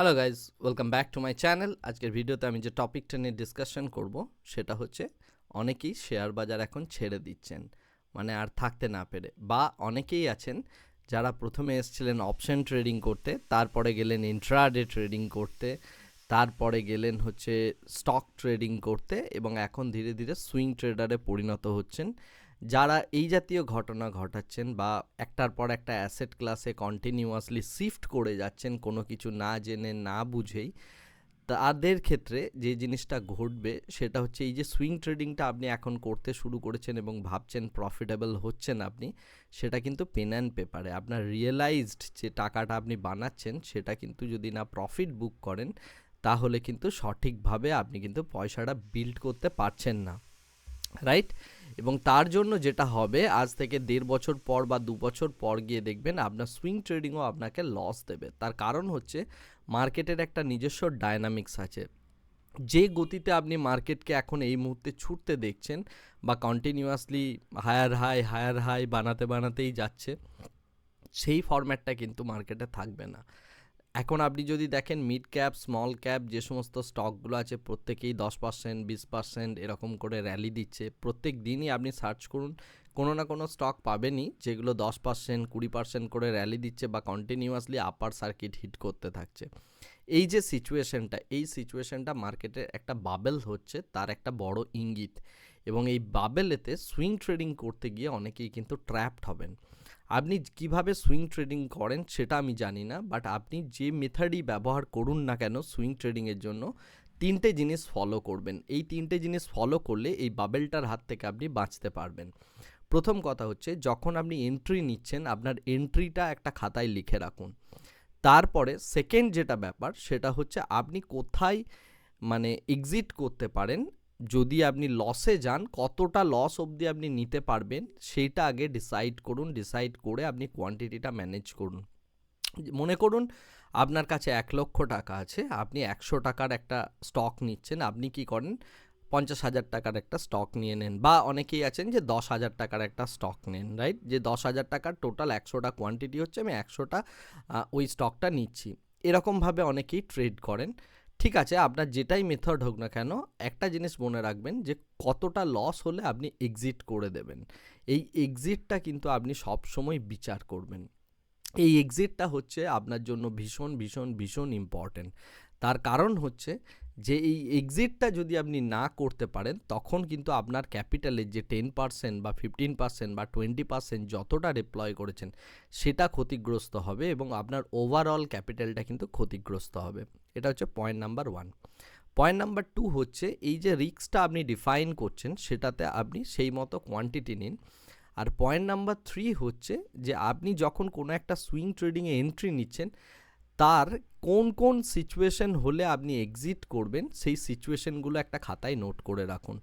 Hello guys welcome back to my channel আজকের ভিডিওতে আমি যে টপিকটা নিয়ে ডিসকাশন করব, সেটা হচ্ছে অনেকেই শেয়ার বাজার এখন ছেড়ে দিচ্ছেন মানে আর থাকতে না পেরে। বা অনেকেই আছেন যারা প্রথমে এসেছিলেন অপশন ট্রেডিং করতে, তারপরে গেলেন ইন্ট্রাডে ট্রেডিং করতে, তারপরে গেলেন হচ্ছে স্টক ট্রেডিং করতে এবং এখন ধীরে ধীরে সুইং ট্রেডারে পরিণত হচ্ছেন। যারা এই জাতীয় ঘটনা ঘটাচ্ছেন বা একটার পর একটা অ্যাসেট ক্লাসে কন্টিনিউয়াসলি শিফট করে যাচ্ছেন কোনো কিছু না জেনে, না বুঝেই, তাদের ক্ষেত্রে যে জিনিসটা ঘটবে সেটা হচ্ছে এই যে সুইং ট্রেডিংটা আপনি এখন করতে শুরু করেছেন এবং ভাবছেন প্রফিটেবল হচ্ছেন আপনি, সেটা কিন্তু পেন অ্যান্ড পেপারে আপনার রিয়েলাইজড যে টাকাটা আপনি বানাচ্ছেন, সেটা কিন্তু যদি না প্রফিট বুক করেন, তাহলে কিন্তু সঠিকভাবে আপনি কিন্তু পয়সাটা বিল্ড করতে পারছেন না। রাইট এবং তার জন্য যেটা হবে, আজ থেকে দেড় বছর পর বা দু বছর পর গিয়ে দেখবেন আপনার সুইং ট্রেডিংও আপনাকে লস দেবে। তার কারণ হচ্ছে মার্কেটের একটা নিজস্ব ডায়নামিক্স আছে। যে গতিতে আপনি মার্কেটকে এখন এই মুহূর্তে ছুটতে দেখছেন বা continuously higher high higher high বানাতে বানাতেই যাচ্ছে, সেই ফরম্যাটটা কিন্তু মার্কেটে থাকবে না। এখন আপনি যদি দেখেন মিড ক্যাপ স্মল ক্যাপ যে সমস্ত স্টকগুলো আছে, প্রত্যেকেই দশ পার্সেন্ট বিশ পার্সেন্ট এরকম করে র্যালি দিচ্ছে। প্রত্যেক দিনই আপনি সার্চ করুন, কোনো না কোনো স্টক পাবেনই যেগুলো দশ পার্সেন্ট কুড়ি পার্সেন্ট করে র্যালি দিচ্ছে বা কন্টিনিউয়াসলি আপার সার্কিট হিট করতে থাকছে। এই যে সিচুয়েশনটা এই সিচুয়েশনটা মার্কেটে একটা বাবেল হচ্ছে, তার একটা বড় ইঙ্গিত। এবং এই বাবেলেতে সুইং ট্রেডিং করতে গিয়ে অনেকেই কিন্তু ট্র্যাপড হবেন। আপনি কীভাবে সুইং ট্রেডিং করেন সেটা আমি জানি না বাট আপনি যে মেথডই ব্যবহার করুন না কেন সুইং ট্রেডিংয়ের জন্য, তিনটে জিনিস ফলো করবেন। এই তিনটে জিনিস ফলো করলে এই বাবেলটার হাত থেকে আপনি বাঁচতে পারবেন। প্রথম কথা হচ্ছে, যখন আপনি এন্ট্রি নিচ্ছেন, আপনার এন্ট্রিটা একটা খাতায় লিখে রাখুন। তারপরে সেকেন্ড যেটা ব্যাপার, সেটা হচ্ছে আপনি কোথায় মানে এক্সিট করতে পারেন যদি আপনি লসে যান, কতটা লস অবধি আপনি নিতে পারবেন সেইটা আগে ডিসাইড করুন ডিসাইড করে আপনি কোয়ান্টিটিটা ম্যানেজ করুন। মনে করুন আপনার কাছে এক লক্ষ টাকা আছে, আপনি একশো টাকার একটা স্টক নিচ্ছেন, আপনি কি করেন? পঞ্চাশ হাজার টাকার একটা স্টক নিয়ে নেন, বা অনেকেই আছেন যে দশ হাজার টাকার একটা স্টক নেন রাইট যে দশ হাজার টাকার টোটাল একশোটা কোয়ান্টিটি হচ্ছে, আমি একশোটা ওই স্টকটা নিচ্ছি। এরকমভাবে অনেকেই ট্রেড করেন। ঠিক আছে, আপনার যেটাই মেথড হোক না কেন, একটা জিনিস মনে রাখবেন যে কতটা লস হলে আপনি এক্সিট করে দেবেন। এই এক্সিটটা কিন্তু আপনি সব সময় বিচার করবেন। এই এক্সিটটা হচ্ছে আপনার জন্য ভীষণ ভীষণ ভীষণ ইম্পর্ট্যান্ট তার কারণ হচ্ছে যে এই এক্সিটটা যদি আপনি না করতে পারেন, তখন কিন্তু আপনার ক্যাপিটালের যে টেন পার্সেন্ট বা ফিফটিন পার্সেন্ট বা টোয়েন্টি পার্সেন্ট যতটা ডিপ্লয় করেছেন, সেটা ক্ষতিগ্রস্ত হবে এবং আপনার ওভারঅল ক্যাপিটালটা কিন্তু ক্ষতিগ্রস্ত হবে। এটা হচ্ছে point number one point number two হচ্ছে, এই যে রিক্সটা আপনি ডিফাইন করছেন, সেটাতে আপনি সেই মতো কোয়ান্টিটি নিন। আর পয়েন্ট নাম্বার থ্রি হচ্ছে যে, আপনি যখন কোনো একটা সুইং ট্রেডিংয়ে এন্ট্রি নিচ্ছেন তার কোন কোন সিচুয়েশন হলে আপনি এক্সিট করবেন, সেই সিচুয়েশনগুলো একটা খাতায় নোট করে রাখুন।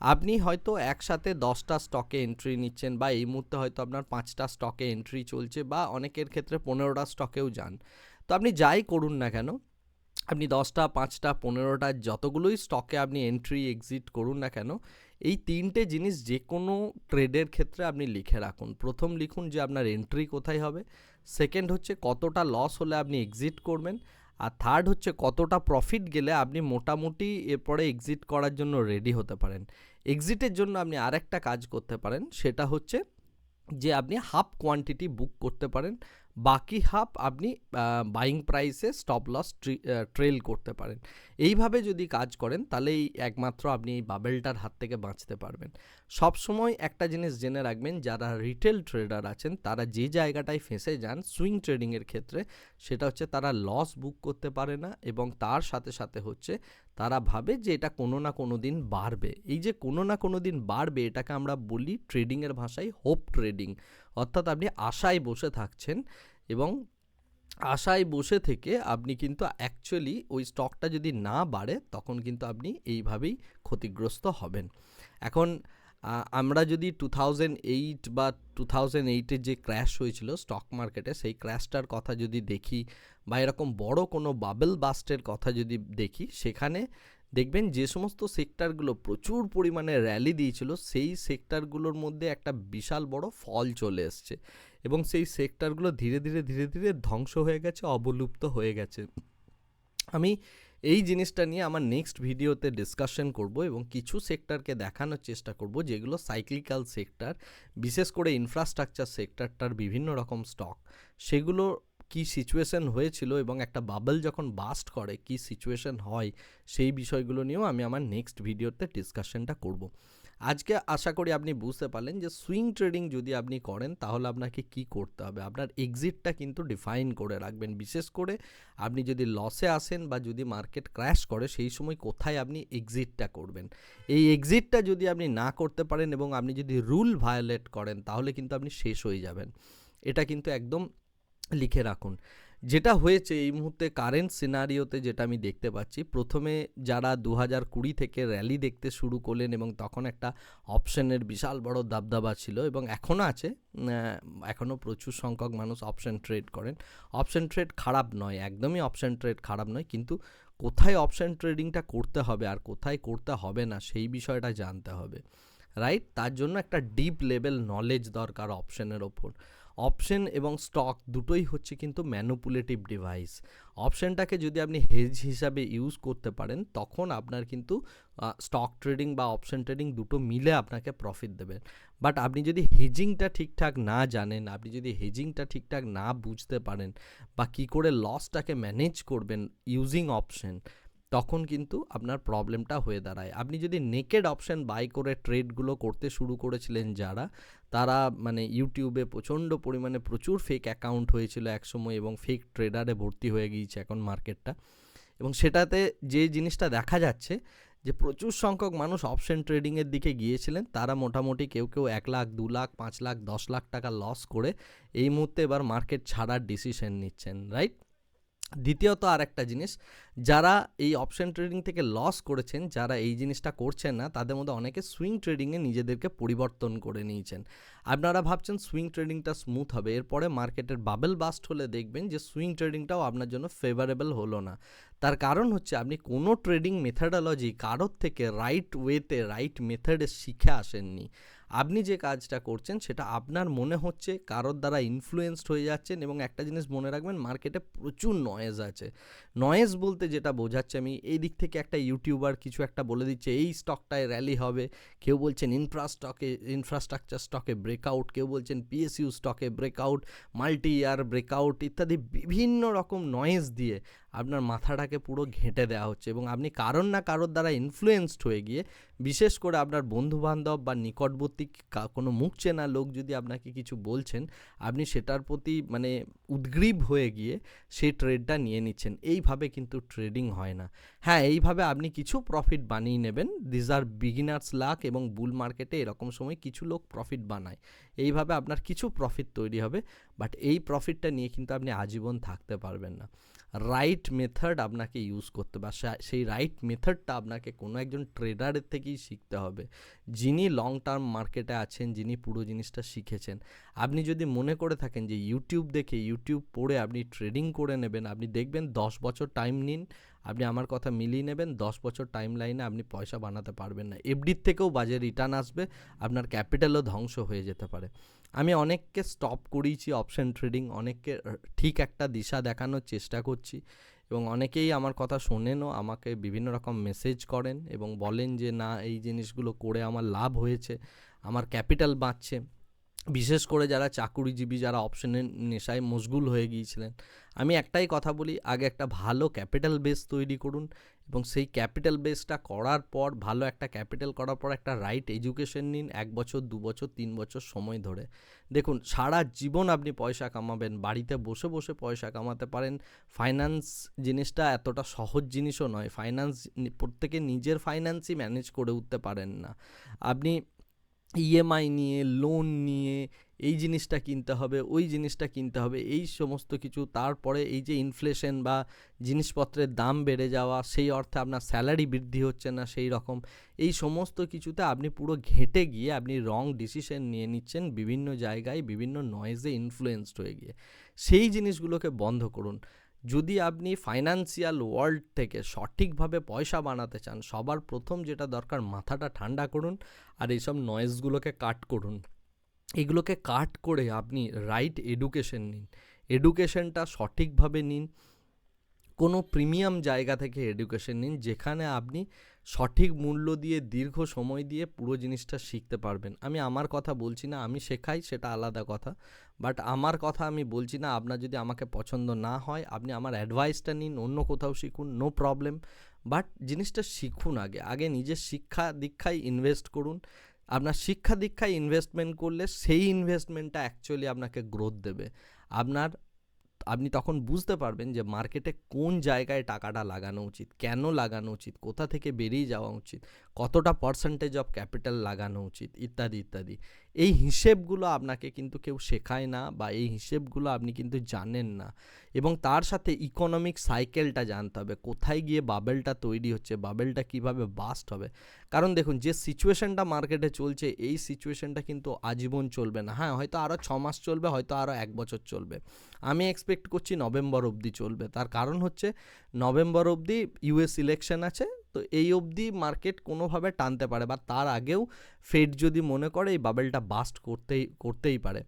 আপনি হয়তো একসাথে দশটা স্টকে এন্ট্রি নিচ্ছেন বা এই মুহূর্তে হয়তো আপনার পাঁচটা স্টকে এন্ট্রি চলছে বা অনেকের ক্ষেত্রে পনেরোটা স্টকেও যান। তো আপনি যাই করুন না কেন, আপনি দশটা, পাঁচটা, পনেরোটা যতগুলোই স্টকে আপনি এন্ট্রি এক্সিট করুন না কেন, এই তিনটে জিনিস যে কোনো ট্রেডের ক্ষেত্রে আপনি লিখে রাখুন। প্রথম লিখুন যে আপনার এন্ট্রি কোথায় হবে সেকেন্ড হচ্ছে কতটা লস হলে আপনি এক্সিট করবেন, আর থার্ড হচ্ছে কতটা প্রফিট গেলে আপনি মোটামুটি এরপরে এক্সিট করার জন্য রেডি হতে পারেন। এক্সিটের জন্য আপনি আরেকটা কাজ করতে পারেন, সেটা হচ্ছে যে আপনি হাফ কোয়ান্টিটি বুক করতে পারেন বাকি হাফ আপনি বাইং প্রাইসে স্টপ লস ট্রেল করতে পারেন। এইভাবে যদি কাজ করেন তাহলে এই একমাত্র আপনি এই বাবেলটার হাত থেকে বাঁচতে পারবেন। সব সময় একটা জিনিস জেনে রাখবেন, যারা রিটেল ট্রেডার আছেন, তারা যে জায়গাটায় ফেঁসে যান সুইং ট্রেডিংয়ের ক্ষেত্রে, সেটা হচ্ছে তারা লস বুক করতে পারে না এবং তার সাথে সাথে হচ্ছে তারা ভাবে যে এটা কোনো না কোনো দিন বাড়বে। এই যে কোনো না কোনো দিন বাড়বে, এটাকে আমরা বলি ট্রেডিংয়ের ভাষায় হোপ ট্রেডিং অর্থাৎ আপনি আশায় বসে থাকছেন এবং আশায় বসে থেকে আপনি কিন্তু অ্যাকচুয়ালি ওই স্টকটা যদি না বাড়ে, তখন কিন্তু আপনি এইভাবেই ক্ষতিগ্রস্ত হবেন। এখন আমরা যদি টু এইট বা টু থাউজেন্ড এইটের যে ক্র্যাশ হয়েছিল স্টক মার্কেটে সেই ক্র্যাশটার কথা যদি দেখি বা এরকম বড় কোনো বাবেল বাস্টের কথা যদি দেখি, সেখানে দেখবেন যে সমস্ত সেক্টরগুলো প্রচুর পরিমাণে র্যালি দিয়েছিল, সেই সেক্টরগুলোর মধ্যে একটা বিশাল বড় ফল চলে এসছে। এবং সেই সেক্টরগুলো ধীরে ধীরে ধীরে ধীরে ধ্বংস হয়ে গেছে, অবলুপ্ত হয়ে গেছে। আমি এই জিনিসটা নিয়ে আমার নেক্সট ভিডিওতে ডিসকাশন করব এবং কিছু সেক্টরকে দেখানোর চেষ্টা করব, যেগুলো সাইক্লিক্যাল সেক্টর বিশেষ করে ইনফ্রাস্ট্রাকচার সেক্টরটার বিভিন্ন রকম স্টক সেগুলো কি সিচুয়েশন হয়েছিল এবং একটা বাবল যখন বাস্ট করে, কি সিচুয়েশন হয়, সেই বিষয়গুলো নিয়েও আমি আমার নেক্সট ভিডিওতে ডিসকাশনটা করব। আজকে আশা করি আপনি বুঝতে পারলেন যে সুইং ট্রেডিং যদি আপনি করেন, তাহলে আপনাকে কি করতে হবে? আপনার এক্সিটটা কিন্তু ডিফাইন করে রাখবেন। বিশেষ করে আপনি যদি লসে আসেন বা যদি মার্কেট ক্র্যাশ করে, সেই সময় কোথায় আপনি এক্সিটটা করবেন? এই এক্সিটটা যদি আপনি না করতে পারেন এবং আপনি যদি রুল ভায়োলেট করেন, তাহলে কিন্তু আপনি শেষ হয়ে যাবেন। এটা কিন্তু একদম লিখে রাখুন। যেটা হয়েছে এই মুহূর্তে কারেন্ট সিনারিওতে যেটা আমি দেখতে পাচ্ছি, প্রথমে যারা দু হাজার কুড়ি থেকে র্যালি দেখতে শুরু করলেন এবং তখন একটা অপশনের বিশাল বড় দাবদাবা ছিল এবং এখনও আছে এখনও প্রচুর সংখ্যক মানুষ অপশন ট্রেড করেন। অপশন ট্রেড খারাপ নয়, একদমই অপশন ট্রেড খারাপ নয়, কিন্তু কোথায় অপশন ট্রেডিংটা করতে হবে আর কোথায় করতে হবে না সেই বিষয়টা জানতে হবে রাইট তার জন্য একটা ডিপ লেভেল নলেজ দরকার অপশনের ওপর। অপশন এবং স্টক দুটোই হচ্ছে কিন্তু ম্যানুপুলেটিভ ডিভাইস। অপশনটাকে যদি আপনি হেজ হিসাবে ইউজ করতে পারেন, তখন আপনার কিন্তু স্টক ট্রেডিং বা অপশন ট্রেডিং দুটো মিলে আপনাকে প্রফিট দেবে। বাট আপনি যদি হেজিংটা ঠিকঠাক না জানেন, আপনি যদি হেজিংটা ঠিকঠাক না বুঝতে পারেন বা কী করে লসটাকে ম্যানেজ করবেন ইউজিং অপশন তখন কিন্তু আপনার প্রবলেমটা হয়ে দাঁড়ায়। আপনি যদি নেকেড অপশন বাই করে ট্রেডগুলো করতে শুরু করেছিলেন যারা, তারা মানে ইউটিউবে প্রচণ্ড পরিমাণে প্রচুর ফেক অ্যাকাউন্ট হয়েছিল একসময় এবং ফেক ট্রেডারে ভর্তি হয়ে গিয়েছে এখন মার্কেটটা এবং সেটাতে যে জিনিসটা দেখা যাচ্ছে, যে প্রচুর সংখ্যক মানুষ অপশন ট্রেডিংয়ের দিকে গিয়েছিলেন, তারা মোটামুটি কেউ কেউ এক লাখ, দু লাখ, পাঁচ লাখ, দশ লাখ টাকা লস করে এই মুহূর্তে এবার মার্কেট ছাড়ার ডিসিশন নিচ্ছেন রাইট দ্বিতীয়ত আর একটা জিনিস, যারা এই অপশন ট্রেডিং থেকে লস করেছেন, যারা এই জিনিসটা করছেন না, তাদের মধ্যে অনেকে সুইং ট্রেডিংয়ে নিজেদেরকে পরিবর্তন করে নিয়েছেন। আপনারা ভাবছেন সুইং ট্রেডিংটা স্মুথ হবে, এরপরে মার্কেটের বাবেল বাস্ট হলে দেখবেন যে সুইং ট্রেডিংটাও আপনার জন্য ফেভারেবল হলো না। তার কারণ হচ্ছে, আপনি কোনো ট্রেডিং মেথডোলজি কারোর থেকে রাইট ওয়েতে রাইট মেথডে শিখে আসেননি। আপনি যে কাজটা করছেন, সেটা আপনার মনে হচ্ছে কারোর দ্বারা ইনফ্লুয়েসড হয়ে যাচ্ছেন এবং একটা জিনিস মনে রাখবেন মার্কেটে প্রচুর নয়েজ আছে। নয়েজ বলতে যেটা বোঝাচ্ছে আমি, এই দিক থেকে একটা ইউটিউবার কিছু একটা বলে দিচ্ছে, এই স্টকটায় র্যালি হবে, কেউ বলছেন ইনফ্রাস্টকে ইনফ্রাস্ট্রাকচার স্টকে ব্রেকআউট কেউ বলছেন পিএসইউ স্টকে ব্রেকআউট মাল্টি ইয়ার ব্রেকআউট ইত্যাদি বিভিন্ন রকম নয়েজ দিয়ে আপনার মাথাটাকে পুরো ঘেঁটে দেওয়া হচ্ছে এবং আপনি কারণ না কারোর দ্বারা ইনফ্লুয়েসড হয়ে গিয়ে বিশেষ করে আপনার বন্ধুবান্ধব বা নিকটবর্তী কোনো মুখ চেনা লোক যদি আপনাকে কিছু বলছেন, আপনি সেটার প্রতি মানে উদ্গ্রীব হয়ে গিয়ে সেই ট্রেডটা নিয়ে নিচ্ছেন। এইভাবে কিন্তু ট্রেডিং হয় না। হ্যাঁ এইভাবে আপনি কিছু প্রফিট বানিয়ে নেবেন। দিজ আর বিগিনার্স লাক এবং বুল মার্কেটে এরকম সময় কিছু লোক প্রফিট বানায়। এইভাবে আপনার কিছু প্রফিট তৈরি হবে বাট এই প্রফিটটা নিয়ে কিন্তু আপনি আজীবন থাকতে পারবেন না। রাইট মেথড আপনাকে ইউজ করতে বা সেই রাইট মেথডটা আপনাকে কোনো একজন ট্রেডারের থেকেই শিখতে হবে। যিনি লং টার্ম মার্কেটে আছেন, যিনি পুরো জিনিসটা শিখেছেন, আপনি যদি মনে করে থাকেন যে ইউটিউব দেখে ইউটিউব পড়ে আপনি ট্রেডিং করে নেবেন, আপনি দেখবেন দশ বছর টাইম নিন আপনি আমার কথা মিলিয়ে নেবেন, দশ বছর টাইম লাইনে আপনি পয়সা বানাতে পারবেন না। এফডির থেকেও বাজে রিটার্ন আসবে, আপনার ক্যাপিটালও ধ্বংস হয়ে যেতে পারে। আমি অনেককে স্টপ করিয়েছি অপশন ট্রেডিং অনেককে ঠিক একটা দিশা দেখানোর চেষ্টা করছি এবং অনেকেই আমার কথা শোনেনও, আমাকে বিভিন্ন রকম মেসেজ করেন এবং বলেন যে, না, এই জিনিসগুলো করে আমার লাভ হয়েছে, আমার ক্যাপিটাল বাঁচছে। বিশেষ করে যারা চাকুরিজীবী, যারা অপশনের নেশায় মশগুল হয়ে গিয়েছিলেন, আমি একটাই কথা বলি, আগে একটা ভালো ক্যাপিটাল বেস তৈরি করুন এবং সেই ক্যাপিটাল বেসটা করার পর, ভালো একটা ক্যাপিটাল করার পর একটা রাইট এডুকেশন নিন এক বছর, দু বছর, তিন বছর সময় ধরে। দেখুন, সারা জীবন আপনি পয়সা কামাবেন, বাড়িতে বসে বসে পয়সা কামাতে পারেন ফাইন্যান্স জিনিসটা এতটা সহজ জিনিসও নয় ফাইন্যান্স প্রত্যেকে নিজের ফাইন্যান্সই ম্যানেজ করে উঠতে পারেন না। আপনি ইএমআই নিয়ে লোন নিয়ে, এই জিনিসটা কিনতে হবে, ওই জিনিসটা কিনতে হবে, এই সমস্ত কিছু। তারপরে এই যে ইনফ্লেশন বা জিনিসপত্রের দাম বেড়ে যাওয়া, সেই অর্থে আপনার স্যালারি বৃদ্ধি হচ্ছে না সেই রকম। এই সমস্ত কিছুতে আপনি পুরো ঘেঁটে গিয়ে আপনি রং ডিসিশন নিয়ে নিচ্ছেন, বিভিন্ন জায়গায় বিভিন্ন নয়েজে ইনফ্লুয়েসড হয়ে গিয়ে। সেই জিনিসগুলোকে বন্ধ করুন। যদি আপনি ফাইন্যান্সিয়াল ওয়ার্ল্ড থেকে সঠিকভাবে পয়সা বানাতে চান, সবার প্রথম যেটা দরকার মাথাটা ঠান্ডা করুন আর এইসব নয়েজগুলোকে কাট করুন। এগুলোকে কাট করে আপনি রাইট এডুকেশন নিন। এডুকেশনটা সঠিকভাবে নিন। কোনো প্রিমিয়াম জায়গা থেকে এডুকেশন নিন, যেখানে আপনি সঠিক মূল্য দিয়ে, দীর্ঘ সময় দিয়ে পুরো জিনিসটা শিখতে পারবেন। আমি আমার কথা বলছি না, আমি শেখাই, সেটা আলাদা কথা। বাট আমার কথা আমি বলছি না, আপনার যদি আমাকে পছন্দ না হয়, আপনি আমার অ্যাডভাইসটা নিন, অন্য কোথাও শিখুন, নো প্রবলেম। বাট জিনিসটা শিখুন আগে। আগে নিজের শিক্ষা দীক্ষায় ইনভেস্ট করুন। আপনার শিক্ষা দীক্ষায় ইনভেস্টমেন্ট করলে, সেই ইনভেস্টমেন্টটা অ্যাকচুয়ালি আপনাকে গ্রোথ দেবে। আপনার আপনি তখন বুঝতে পারবেন যে মার্কেটে কোন জায়গায় টাকাটা লাগানো উচিত, কেন লাগানো উচিত, কোথা থেকে বেরিয়ে যাওয়া উচিত কতটা পার্সেন্টেজ অফ ক্যাপিটাল লাগানো উচিত, ইত্যাদি ইত্যাদি। এই হিসেবগুলো আপনাকে কিন্তু কেউ শেখায় না বা এই হিসেবগুলো আপনি কিন্তু জানেন না। এবং তার সাথে ইকোনমিক সাইকেলটা জানতে হবে, কোথায় গিয়ে বাবেলটা তৈরি হচ্ছে বাবেলটা কীভাবে বাস্ট হবে। কারণ দেখুন, যে সিচুয়েশনটা মার্কেটে চলছে, এই সিচুয়েশনটা কিন্তু আজীবন চলবে না। হ্যাঁ হয়তো আরও ছ মাস চলবে, হয়তো আরও এক বছর চলবে। আমি এক্সপেক্ট করছি নভেম্বর অবধি চলবে। তার কারণ হচ্ছে, নভেম্বর অবধি ইউএস ইলেকশন আছে তো এই অবধি মার্কেট কোনোভাবে টানতে পারে বা তার আগেও ফেড যদি মনে করে এই বাবেলটা বাস্ট করতেই করতেই পারে।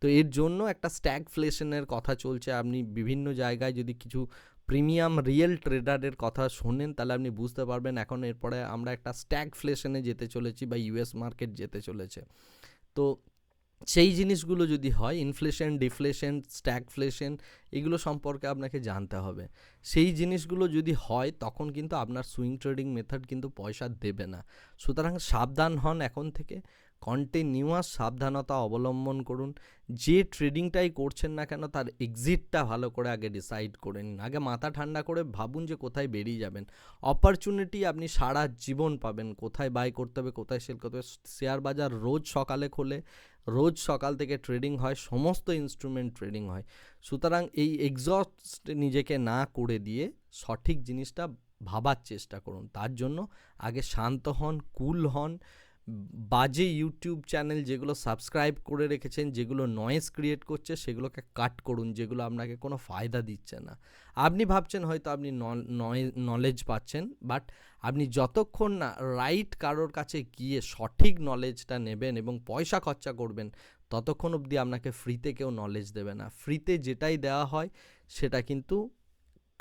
তো এর জন্য একটা স্ট্যাগফ্লেশনের কথা চলছে। আপনি বিভিন্ন জায়গায় যদি কিছু প্রিমিয়াম রিয়েল ট্রেডারের কথা শোনেন, তাহলে আপনি বুঝতে পারবেন এখন এরপরে আমরা একটা স্ট্যাগফ্লেশনে যেতে চলেছি বা ইউএস মার্কেট যেতে চলেছে। তো সেই জিনিসগুলো যদি হয় ইনফ্লেশন ডিফ্লেশন স্ট্যাগফ্লেশন এগুলো সম্পর্কে আপনাকে জানতে হবে। সেই জিনিসগুলো যদি হয়, তখন কিন্তু আপনার সুইং ট্রেডিং মেথড কিন্তু পয়সা দেবে না। সুতরাং সাবধান হন এখন থেকে কন্টিনিউয়াস সাবধানতা অবলম্বন করুন। যে ট্রেডিংটাই করছেন না কেন, তার এক্সিটটা ভালো করে আগে ডিসাইড করে নিন। আগে মাথা ঠান্ডা করে ভাবুন যে কোথায় বেরিয়ে যাবেন। অপরচুনিটি আপনি সারা জীবন পাবেন। কোথায় বাই করতে হবে, কোথায় সেল করতে হবে। শেয়ার বাজার রোজ সকালে খোলে রোজ সকাল থেকে ট্রেডিং হয়, সমস্ত ইনস্ট্রুমেন্ট ট্রেডিং হয়। সুতরাং এই এক্সস্ট নিজেকে না করে দিয়ে সঠিক জিনিসটা ভাবার চেষ্টা করুন। তার জন্য আগে শান্ত হন কুল হন বাজে ইউটিউব চ্যানেল যেগুলো সাবস্ক্রাইব করে রেখেছেন, যেগুলো নয়েজ ক্রিয়েট করছে, সেগুলোকে কাট করুন, যেগুলো আপনাকে কোনো ফায়দা দিচ্ছে না। আপনি ভাবছেন হয়তো আপনি নলেজ পাচ্ছেন বাট আপনি যতক্ষণ না রাইট কারোর কাছে গিয়ে সঠিক নলেজটা নেবেন এবং পয়সা খরচা করবেন, ততক্ষণ অবধি আপনাকে ফ্রিতে কেউ নলেজ দেবে না। ফ্রিতে যেটাই দেওয়া হয়, সেটা কিন্তু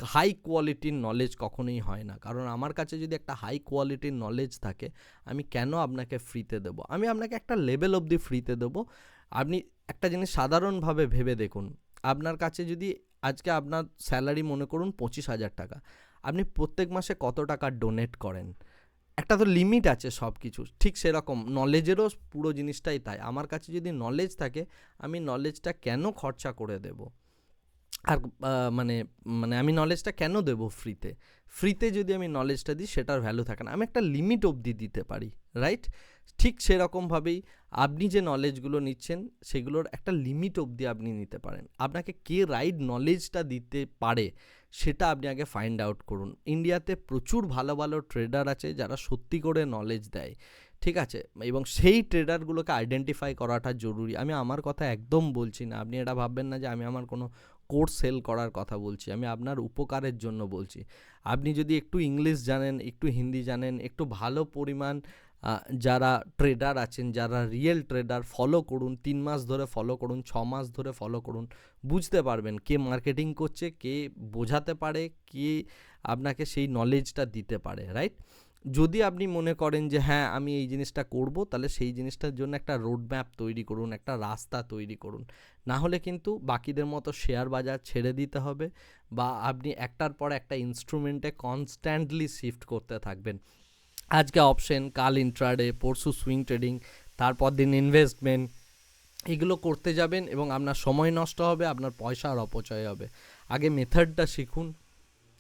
হাই কোয়ালিটির নলেজ কখনোই হয় না। কারণ আমার কাছে যদি একটা হাই কোয়ালিটির নলেজ থাকে, আমি কেন আপনাকে ফ্রিতে দেবো? আমি আপনাকে একটা লেভেল অবধি ফ্রিতে দেবো। আপনি একটা জিনিস সাধারণভাবে ভেবে দেখুন। আপনার কাছে যদি আজকে আপনার স্যালারি মনে করুন পঁচিশ হাজার টাকা, আপনি প্রত্যেক মাসে কত টাকা ডোনেট করেন? একটা তো লিমিট আছে সব কিছু ঠিক সেরকম। নলেজেরও পুরো জিনিসটাই তাই। আমার কাছে যদি নলেজ থাকে, আমি নলেজটা কেন খরচা করে দেবো? আর মানে মানে আমি নলেজটা কেন দেবো ফ্রিতে ফ্রিতে যদি আমি নলেজটা দিই, সেটার ভ্যালু থাকে না। আমি একটা লিমিট অবধি দিতে পারি রাইট ঠিক সেরকমভাবেই আপনি যে নলেজগুলো নিচ্ছেন, সেগুলোর একটা লিমিট অবধি আপনি নিতে পারেন। আপনাকে কে রাইট নলেজটা দিতে পারে, সেটা আপনি আগে ফাইন্ড আউট করুন। ইন্ডিয়াতে প্রচুর ভালো ভালো ট্রেডার আছে যারা সত্যি করে নলেজ দেয়, ঠিক আছে? এবং সেই ট্রেডারগুলোকে আইডেন্টিফাই করাটা জরুরি। আমি আমার কথা একদম বলছি না। আপনি এটা ভাববেন না যে আমি আমার কোনো কোর্স সেল করার কথা বলছি, আমি আপনার উপকারের জন্য বলছি। আপনি যদি একটু ইংলিশ জানেন, একটু হিন্দি জানেন, একটু ভালো পরিমাণ যারা ট্রেডার আছেন, যারা রিয়েল ট্রেডার, ফলো করুন, তিন মাস ধরে ফলো করুন, ছ মাস ধরে ফলো করুন, বুঝতে পারবেন কে মার্কেটিং করছে, কে বোঝাতে পারে, কে আপনাকে সেই নলেজটা দিতে পারে রাইট যদি আপনি মনে করেন যে হ্যাঁ আমি এই জিনিসটা করব, তাহলে সেই জিনিসটার জন্য একটা রোড ম্যাপ তৈরি করুন, একটা রাস্তা তৈরি করুন। না হলে কিন্তু বাকিদের মতো শেয়ার বাজার ছেড়ে দিতে হবে বা আপনি একটার পর একটা ইনস্ট্রুমেন্টে কনস্ট্যান্টলি শিফট করতে থাকবেন। আজকে অপশন কাল ইন্ট্রাডে পরশু সুইং ট্রেডিং তারপর দিন ইনভেস্টমেন্ট এগুলো করতে যাবেন এবং আপনার সময় নষ্ট হবে, আপনার পয়সা আর অপচয় হবে। আগে মেথডটা শিখুন,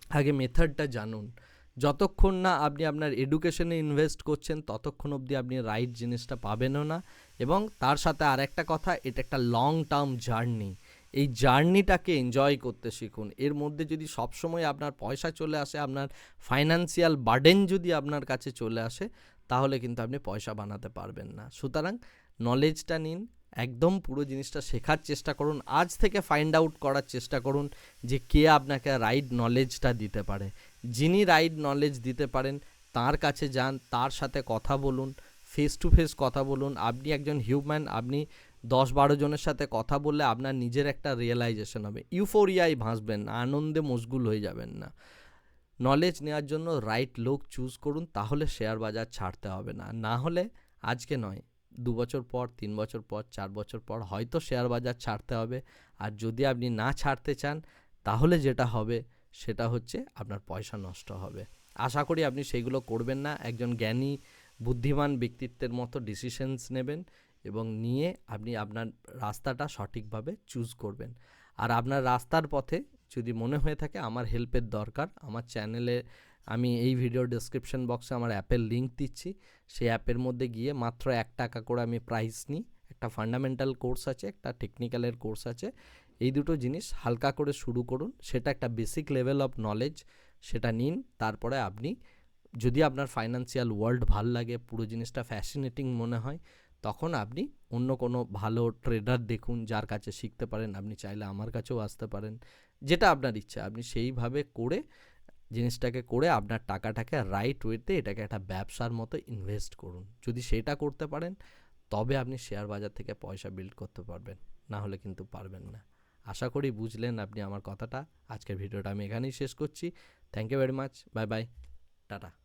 আগে মেথডটা জানুন। যতক্ষণ না আপনি আপনার এডুকেশনে ইনভেস্ট করছেন, ততক্ষণ অবধি আপনি রাইট জিনিসটা পাবেনও না। এবং তার সাথে আরেকটা কথা, এটা একটা লং টার্ম জার্নি। এই জার্নিটাকে এনজয় করতে শিখুন। এর মধ্যে যদি সবসময় আপনার পয়সা চলে আসে, আপনার ফাইন্যান্সিয়াল বার্ডেন যদি আপনার কাছে চলে আসে, তাহলে কিন্তু আপনি পয়সা বানাতে পারবেন না। সুতরাং নলেজটা নিন, একদম পুরো জিনিসটা শেখার চেষ্টা করুন। আজ থেকে ফাইন্ড আউট করার চেষ্টা করুন যে কে আপনাকে রাইট নলেজটা দিতে পারে। যিনি রাইট নলেজ দিতে পারেন, তার কাছে যান, তার সাথে কথা বলুন ফেস টু ফেস কথা বলুন। আপনি একজন হিউম্যান আপনি দশ বারো জনের সাথে কথা বললে আপনার নিজের একটা রিয়েলাইজেশন হবে। ইউফোরিয়ায় ভাসবেন না, আনন্দে মশগুল হয়ে যাবেন না। নলেজ নেওয়ার জন্য রাইট লোক চুজ করুন, তাহলে শেয়ার বাজার ছাড়তে হবে না। না হলে আজকে নয়, দু বছর পর, তিন বছর পর, চার বছর পর হয়তো শেয়ার বাজার ছাড়তে হবে। আর যদি আপনি না ছাড়তে চান, তাহলে যেটা হবে সেটা হচ্ছে আপনার পয়সা নষ্ট হবে। আশা করি আপনি সেইগুলো করবেন না। একজন জ্ঞানী, বুদ্ধিমান ব্যক্তিত্বের মতো ডিসিশনস নেবেন এবং নিয়ে আপনি আপনার রাস্তাটা সঠিকভাবে চুজ করবেন। আর আপনার রাস্তার পথে যদি মনে হয়ে থাকে আমার হেল্পের দরকার, আমার চ্যানেলে আমি এই ভিডিও ডেসক্রিপশন বক্সে আমার অ্যাপের লিঙ্ক দিচ্ছি। সেই অ্যাপের মধ্যে গিয়ে মাত্র এক টাকা করে আমি প্রাইস নিই। একটা ফান্ডামেন্টাল কোর্স আছে, একটা টেকনিক্যালের কোর্স আছে। এই দুটো জিনিস হালকা করে শুরু করুন, সেটা একটা বেসিক লেভেল অফ নলেজ সেটা নিন, তারপরে আপনি, যদি আপনার ফাইন্যান্সিয়াল ওয়ার্ল্ড ভালো লাগে, পুরো জিনিসটা ফ্যাসিনেটিং মনে হয়, তখন আপনি অন্য কোনো ভালো ট্রেডার দেখুন, যার কাছে শিখতে পারেন, আপনি চাইলে আমার কাছেও আসতে পারেন, যেটা আপনার ইচ্ছা। আপনি সেইভাবে করে জিনিসটাকে করে আপনার টাকাটাকে রাইট ওয়েতে এটাকে একটা ব্যবসার মতো ইনভেস্ট করুন। যদি সেটা করতে পারেন, তবে আপনি শেয়ার বাজার থেকে পয়সা বিল্ড করতে পারবেন, না হলে কিন্তু পারবেন না। আশা করি বুঝলেন আপনি আমার কথাটা। আজকের ভিডিওটা আমি এখানেই শেষ করছি। Thank you very much bye bye tata.